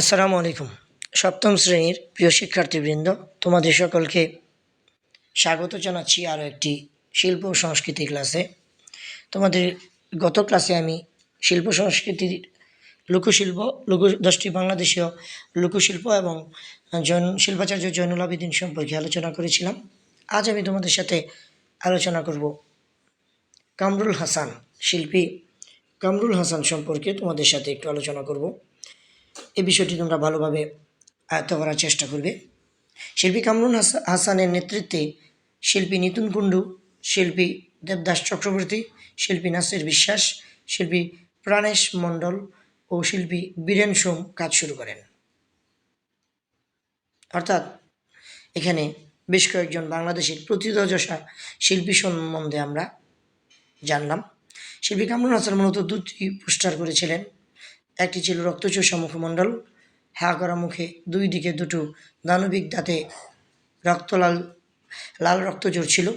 আসসালামু আলাইকুম। সপ্তম শ্রেণির প্রিয় শিক্ষার্থীবৃন্দ, তোমাদের সকলকে স্বাগত জানাচ্ছি আরও একটি শিল্প সংস্কৃতি ক্লাসে। তোমাদের গত ক্লাসে আমি শিল্প সংস্কৃতির লোকশিল্প, লোক, দশটি বাংলাদেশীয় লোকশিল্প এবং জৈন, শিল্পাচার্য জৈনুল আবেদিন সম্পর্কে আলোচনা করেছিলাম। আজ আমি তোমাদের সাথে আলোচনা করব কামরুল হাসান শিল্পী কামরুল হাসান সম্পর্কে তোমাদের সাথে একটু আলোচনা করব। এই বিষয়টি তোমরা ভালোভাবে আয়ত্ত করার চেষ্টা করবে। শিল্পী কামরুল হাসানের নেতৃত্বে শিল্পী নিতুন কুণ্ডু, শিল্পী দেবদাস চক্রবর্তী, শিল্পী নাসির বিশ্বাস, শিল্পী প্রাণেশ মণ্ডল ও শিল্পী বীরেন সোম কাজ শুরু করেন। অর্থাৎ এখানে বেশ কয়েকজন বাংলাদেশের প্রতিদযশা শিল্পী সম্বন্ধে আমরা জানলাম। শিল্পী কামরুল হাসান মূলত দুটি পোস্টার করেছিলেন। একটি ছিল রক্তচোষা মুখমণ্ডল হা করা মুখে দুই দিকে দুটো দানবিক দাঁতে রক্তলাল লাল রক্ত ছিল।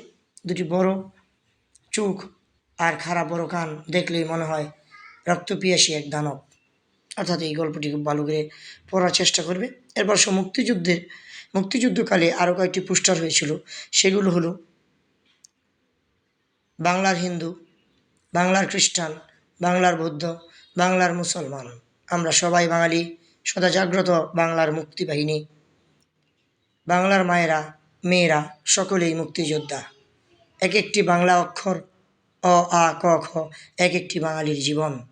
দুটি বড় চোখ আর খারাপ বড় কান দেখলেই মনে হয় রক্তপিয়াসী এক দানব। অর্থাৎ এই গল্পটি খুব ভালো করে পড়ার চেষ্টা করবে। এরপর সে মুক্তিযুদ্ধের, মুক্তিযুদ্ধকালে আরও কয়েকটি পোস্টার হয়েছিল। সেগুলো হলো, বাংলার হিন্দু, বাংলার খ্রিস্টান, বাংলার বৌদ্ধ বাংলার মুসলমান। আমরা সবাই বাঙালি, সদা জাগ্রত বাংলার মুক্তিবাহিনী। বাংলার মায়েরা, মেয়েরা সকলেই মুক্তিযোদ্ধা। এক একটি বাংলা অক্ষর অ, আ, ক, খ এক একটি বাঙালির জীবন।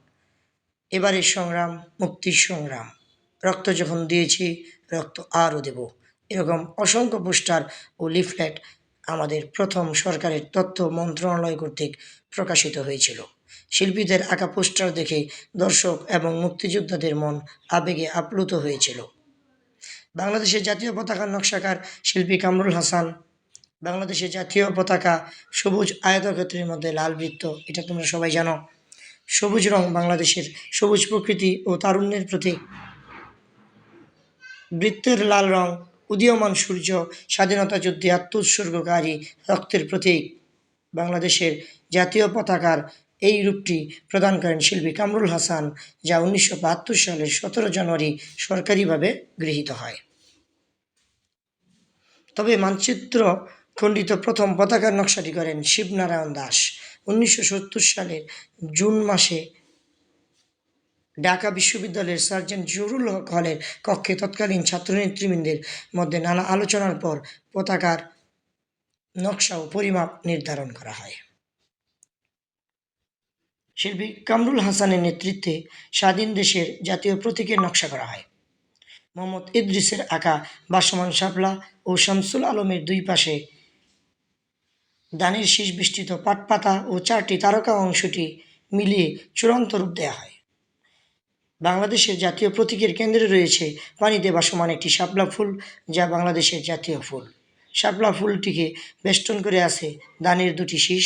এবারের সংগ্রাম, মুক্তির সংগ্রাম। রক্ত যখন দিয়েছি, রক্ত আরও দেব। এরকম অসংখ্য পোস্টার ও লিফলেট আমাদের প্রথম সরকারের তথ্য মন্ত্রণালয় কর্তৃক প্রকাশিত হয়েছিল। শিল্পীদের আঁকা পোস্টার দেখে দর্শক এবং মুক্তিযোদ্ধাদের মন আবেগে আপ্লুত হয়েছিল। বাংলাদেশের জাতীয় পতাকার নকশাকার শিল্পী কামরুল হাসান, বাংলাদেশের জাতীয় পতাকা সবুজ আয়তক্ষেত্রের মধ্যে লাল বৃত্ত, এটা তোমরা সবাই জানো। সবুজ রং বাংলাদেশের সবুজ প্রকৃতি ও তারুণ্যের প্রতীক। বৃত্তের লাল রং উদীয়মান সূর্য, স্বাধীনতা যুদ্ধে আত্মোৎসর্গকারী রক্তের প্রতীক। বাংলাদেশের জাতীয় পতাকার এই রূপটি প্রদান করেন শিল্পী কামরুল হাসান, যা উনিশশো বাহাত্তর সালের সতেরো জানুয়ারি সরকারিভাবে গৃহীত হয়। তবে মানচিত্র খণ্ডিত প্রথম পতাকার নকশাটি করেন শিবনারায়ণ দাস। উনিশশো সত্তর সালের জুন মাসে ঢাকা বিশ্ববিদ্যালয়ের সার্জেন্ট জহুরুল হক হলের কক্ষে তৎকালীন ছাত্রনেতৃবৃন্দের মধ্যে নানা আলোচনার পর পতাকার নকশা ও পরিমাপ নির্ধারণ করা হয়। শিল্পী কামরুল হাসানের নেতৃত্বে স্বাধীন দেশের জাতীয় প্রতীকের নকশা করা হয়। মোহাম্মদ ইদ্রিসের আঁকা বাসমান শাপলা ও শামসুল আলমের দুই পাশে দানের শীষ বিস্তৃত পাটপাতা ও চারটি তারকা অংশটি মিলিয়ে চূড়ান্ত রূপ দেওয়া হয়। বাংলাদেশের জাতীয় প্রতীকের কেন্দ্রে রয়েছে পানিতে বাসমান একটি শাপলা ফুল, যা বাংলাদেশের জাতীয় ফুল। শাপলা ফুলটিকে বেষ্টন করে আছে দানের দুটি শীষ।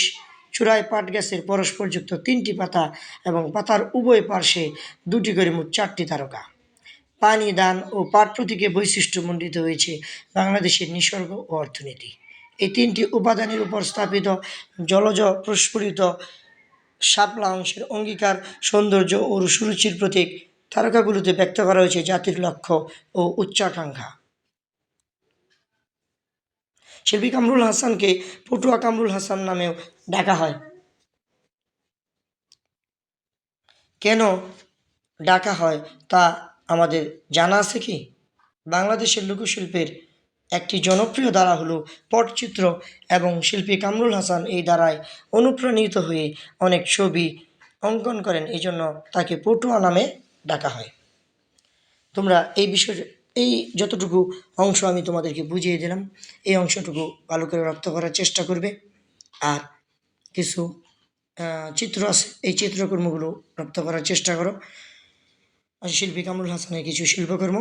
চূড়ায় পাট গাছের পরস্পরযুক্ত তিনটি পাতা এবং পাতার উভয় পার্শ্বে দুটি করে মোট চারটি তারকা। পানি, দান ও পাট প্রতীকে বৈশিষ্ট্যমণ্ডিত হয়েছে বাংলাদেশের নিসর্গ ও অর্থনীতি। এই তিনটি উপাদানের উপর স্থাপিত জলজ প্রস্ফুরিত শাপলা অংশের অঙ্গীকার, সৌন্দর্য ও সুরুচির প্রতীক তারকাগুলোতে ব্যক্ত করা হয়েছে জাতির লক্ষ্য ও উচ্চাকাঙ্ক্ষা। শিল্পী কামরুল হাসানকে পটুয়া কামরুল হাসান নামেও ডাকা হয়। কেন ডাকা হয় তা আমাদের জানা আছে কি? বাংলাদেশের লোকশিল্পের একটি জনপ্রিয় ধারা হলো পটচিত্র এবং শিল্পী কামরুল হাসান এই ধারায় অনুপ্রাণিত হয়ে অনেক ছবি অঙ্কন করেন। এই জন্য তাকে পটুয়া নামে ডাকা হয়। তোমরা এই বিষয় এই যতটুকু অংশ আমি তোমাদেরকে বুঝিয়ে দিলাম, এই অংশটুকু ভালো করে রপ্ত করার চেষ্টা করবে। আর কিছু চিত্র আছে, এই চিত্রকর্মগুলো রপ্ত করার চেষ্টা করো। শিল্পী কামরুল হাসানের কিছু শিল্পকর্ম।